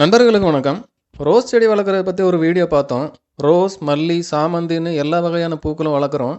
நண்பர்களுக்கு வணக்கம். ரோஸ் செடி வளர்க்குறத பற்றி ஒரு வீடியோ பார்த்தோம். ரோஸ் மல்லி சாமந்தின்னு எல்லா வகையான பூக்களும் வளர்க்குறோம்.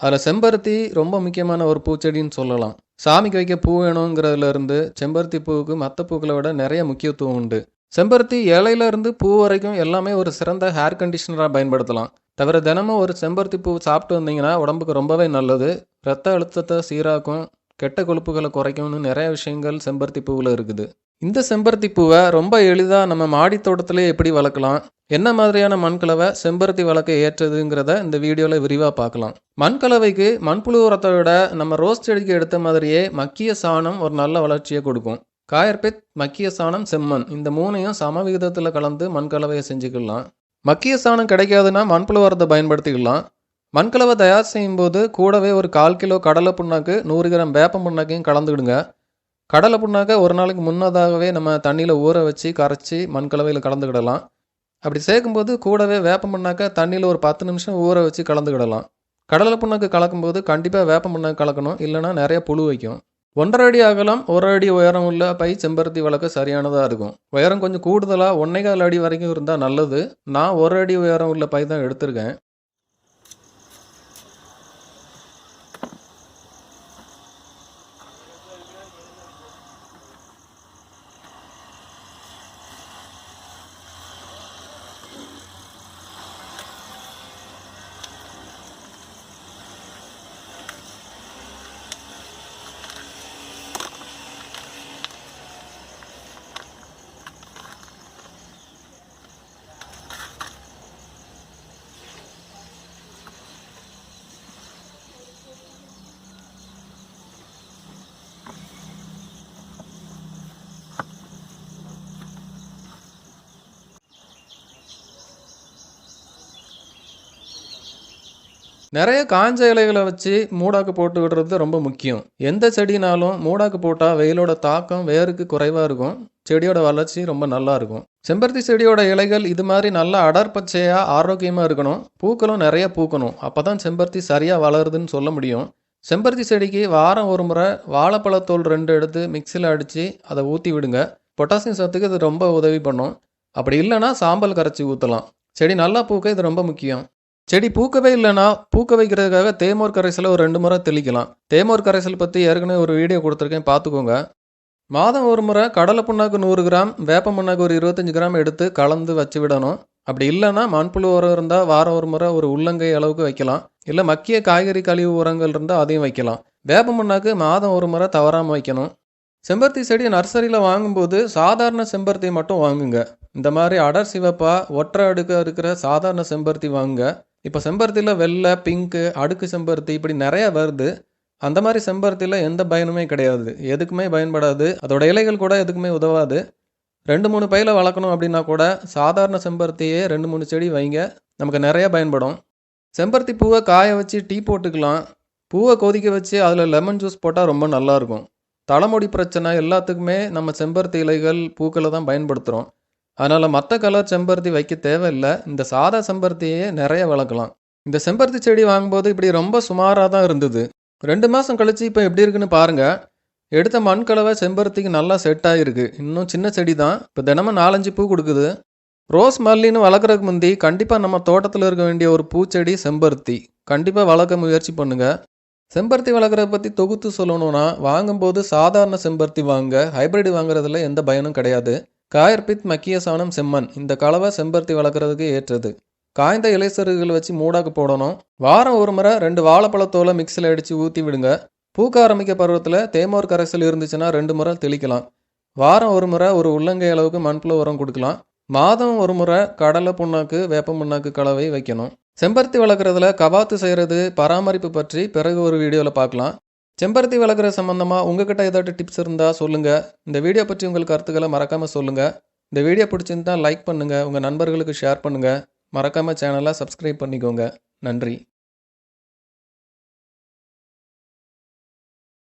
அதில் செம்பருத்தி ரொம்ப முக்கியமான ஒரு பூச்செடின்னு சொல்லலாம். சாமிக்கு வைக்க பூ வேணுங்கிறதுலேருந்து செம்பருத்தி பூவுக்கு மற்ற பூக்களை விட நிறைய முக்கியத்துவம் உண்டு. செம்பருத்தி இலையிலேருந்து பூ வரைக்கும் எல்லாமே ஒரு சிறந்த ஹேர் கண்டிஷனராக பயன்படுத்தலாம். தவிர தினமும் ஒரு செம்பருத்தி பூ சாப்பிட்டு வந்தீங்கன்னா உடம்புக்கு ரொம்பவே நல்லது. ரத்த அழுத்தத்தை சீராக்கும் கெட்ட கொழுப்புகளை குறைக்கும்னு நிறைய விஷயங்கள் செம்பருத்தி பூவில் இருக்குது. இந்த செம்பருத்தி பூவை ரொம்ப எளிதாக நம்ம மாடி தோட்டத்திலே எப்படி வளர்க்கலாம்? என்ன மாதிரியான மண்கலவை செம்பருத்தி வளர்க்க ஏற்றதுங்கிறத இந்த வீடியோவில் விரிவாக பார்க்கலாம். மண்கலவைக்கு மண்புழு உரத்தை விட நம்ம ரோஸ் செடிக்கு எடுத்த மாதிரியே மக்கிய சாணம் ஒரு நல்ல வளர்ச்சியை கொடுக்கும். காயர்பித் மக்கிய சாணம் செம்மண் இந்த மூணையும் சம விகிதத்தில் கலந்து மண்கலவையை செஞ்சுக்கலாம். மக்கிய சாணம் கிடைக்காதுன்னா மண்புழு உரத்தை பயன்படுத்திக்கலாம். மண்கலவை தயார் செய்யும்போது கூடவே ஒரு கால் கிலோ கடலை புண்ணாக்கு நூறு கிராம் வேப்ப புண்ணாக்கையும் கலந்துக்கிடுங்க. கடலை புண்ணாக்க ஒரு நாளைக்கு முன்னதாகவே நம்ம தண்ணியில் ஊற வச்சு கரைச்சி மண்கலவையில் கலந்துக்கிடலாம். அப்படி சேர்க்கும்போது கூடவே வேப்ப புண்ணாக்க தண்ணியில் ஒரு பத்து நிமிஷம் ஊற வச்சு கலந்துக்கிடலாம். கடலை புண்ணாக்கு கலக்கும்போது கண்டிப்பாக வேப்ப புண்ணாக்கு கலக்கணும். இல்லைன்னா நிறைய புழு வைக்கும். ஒன்றரை அடி அகலம் ஒரு அடி உயரம் உள்ள பை செம்பருத்தி வழக்கு சரியானதாக இருக்கும். உயரம் கொஞ்சம் கூடுதலாக ஒன்றைக்கால் அடி வரைக்கும் இருந்தால் நல்லது. நான் ஒரு அடி உயரம் உள்ள பை தான் எடுத்திருக்கேன். நிறைய காஞ்ச இலைகளை வச்சு மூடாக்கு போட்டு விடுறது ரொம்ப முக்கியம். எந்த செடினாலும் மூடாக்கு போட்டால் வெயிலோட தாக்கம் வேருக்கு குறைவாக இருக்கும். செடியோட வளர்ச்சி ரொம்ப நல்லா இருக்கும். செம்பருத்தி செடியோட இலைகள் இது மாதிரி நல்லா அடர்பச்சையாக ஆரோக்கியமாக இருக்கணும். பூக்களும் நிறைய பூக்கணும். அப்போ தான் செம்பருத்தி சரியாக வளருதுன்னு சொல்ல முடியும். செம்பருத்தி செடிக்கு வாரம் ஒரு முறை வாழைப்பழத்தோல் ரெண்டு எடுத்து மிக்சியில் அடித்து அதை ஊற்றி விடுங்க. பொட்டாசியம் சத்துக்கு இது ரொம்ப உதவி பண்ணும். அப்படி இல்லைன்னா சாம்பல் கரைச்சி ஊற்றலாம் செடி நல்லா பூக்க இது ரொம்ப முக்கியம். செடி பூக்கவே இல்லைன்னா பூக்க வைக்கிறதுக்காக தேமோர் கரைசலை ஒரு ரெண்டு முறை தெளிக்கலாம். தேமோர் கரைசல் பற்றி ஏற்கனவே ஒரு வீடியோ கொடுத்துருக்கேன் பார்த்துக்கோங்க. மாதம் ஒரு முறை கடலை புண்ணாக்கு நூறு கிராம் வேப்ப புண்ணாக்கு ஒரு இருபத்தஞ்சி கிராம் எடுத்து கலந்து வச்சு விடணும். அப்படி இல்லைன்னா மண்புழு உரம் இருந்தால் வாரம் ஒரு முறை ஒரு உள்ளங்கை அளவுக்கு வைக்கலாம். இல்லை மக்கிய காய்கறி கழிவு உரங்கள் இருந்தால் அதையும் வைக்கலாம். வேப்ப புண்ணாக்கு மாதம் ஒரு முறை தவறாமல் வைக்கணும். செம்பருத்தி செடி நர்சரியில் வாங்கும்போது சாதாரண செம்பருத்தி மட்டும் வாங்குங்க. இந்த மாதிரி அடர் சிவப்பாக ஒற்றை அடுக்க இருக்கிற சாதாரண செம்பருத்தி வாங்குங்க. இப்போ செம்பருத்தியில் வெள்ளை பிங்க்கு அடுக்கு செம்பருத்தி இப்படி நிறையா வருது. அந்த மாதிரி செம்பருத்தியில் எந்த பயனுமே கிடையாது. எதுக்குமே பயன்படாது. அதோட இலைகள் கூட எதுக்குமே உதவாது. ரெண்டு மூணு பையில் வளர்க்கணும் அப்படின்னா கூட சாதாரண செம்பருத்தியே ரெண்டு மூணு செடி வைங்க. நமக்கு நிறைய பயன்படும். செம்பருத்தி பூவை காய வச்சு டீ போட்டுக்கலாம். பூவை கொதிக்க வச்சு அதில் லெமன் ஜூஸ் போட்டால் ரொம்ப நல்லாயிருக்கும் தலைமுடி பிரச்சனை எல்லாத்துக்குமே நம்ம செம்பருத்தி இலைகள் பூக்களை தான் பயன்படுத்துகிறோம் அதனால் மற்ற கலர் செம்பருத்தி வைக்க தேவையில்லை. இந்த சாதா செம்பருத்தியே நிறைய வளர்க்கலாம். இந்த செம்பருத்தி செடி வாங்கும்போது இப்படி ரொம்ப சுமாராக தான் இருந்தது. ரெண்டு மாதம் கழித்து இப்போ எப்படி இருக்குன்னு பாருங்கள் எடுத்த மண் கலவை செம்பருத்திக்கு நல்லா செட் ஆகிருக்கு இன்னும் சின்ன செடி தான் இப்போ தினமும் நாலஞ்சு பூ கொடுக்குது. ரோஸ் மல்லின்னு வளர்க்குறதுக்கு முந்தி கண்டிப்பாக நம்ம தோட்டத்தில் இருக்க வேண்டிய ஒரு பூச்செடி செம்பருத்தி. கண்டிப்பாக வளர்க்க முயற்சி பண்ணுங்கள் செம்பருத்தி வளர்க்குறத பற்றி தொகுத்து சொல்லணும்னா வாங்கும்போது சாதாரண செம்பருத்தி வாங்க ஹைப்ரிட் வாங்குறதுல எந்த பயனும் கிடையாது. காயர்பித் மக்கிய சாணம் செம்மண் இந்த கலவை செம்பருத்தி வளர்க்குறதுக்கு ஏற்றது. காய்ந்த இலைசருகுகள் வச்சு மூடாக்கு போடணும். வாரம் ஒரு முறை ரெண்டு வாழைப்பழத்தோலை மிக்சியில் அடித்து ஊற்றி விடுங்க. பூக்க ஆரம்பிக்க பருவத்தில் தேமோர் கரைசல் இருந்துச்சுன்னா ரெண்டு முறை தெளிக்கலாம். வாரம் ஒரு முறை ஒரு உள்ளங்கை அளவுக்கு மண்புழு உரம் கொடுக்கலாம். மாதம் ஒரு முறை கடலை புண்ணாக்கு வேப்ப புண்ணாக்கு கலவை வைக்கணும். செம்பருத்தி வளர்க்குறதுல கவாத்து செய்கிறது பராமரிப்பு பற்றி பிறகு ஒரு வீடியோவில் பார்க்கலாம். செம்பருத்தி வளர்க்குற சம்மந்தமாக உங்ககிட்ட ஏதாவது டிப்ஸ் இருந்தால் சொல்லுங்கள் இந்த வீடியோ பற்றி உங்கள் கருத்துக்களை மறக்காமல் சொல்லுங்கள் இந்த வீடியோ பிடிச்சிருந்தால் லைக் பண்ணுங்கள் உங்கள் நண்பர்களுக்கு ஷேர் பண்ணுங்கள் மறக்காமல் சேனலை சப்ஸ்கிரைப் பண்ணிக்கோங்க. நன்றி.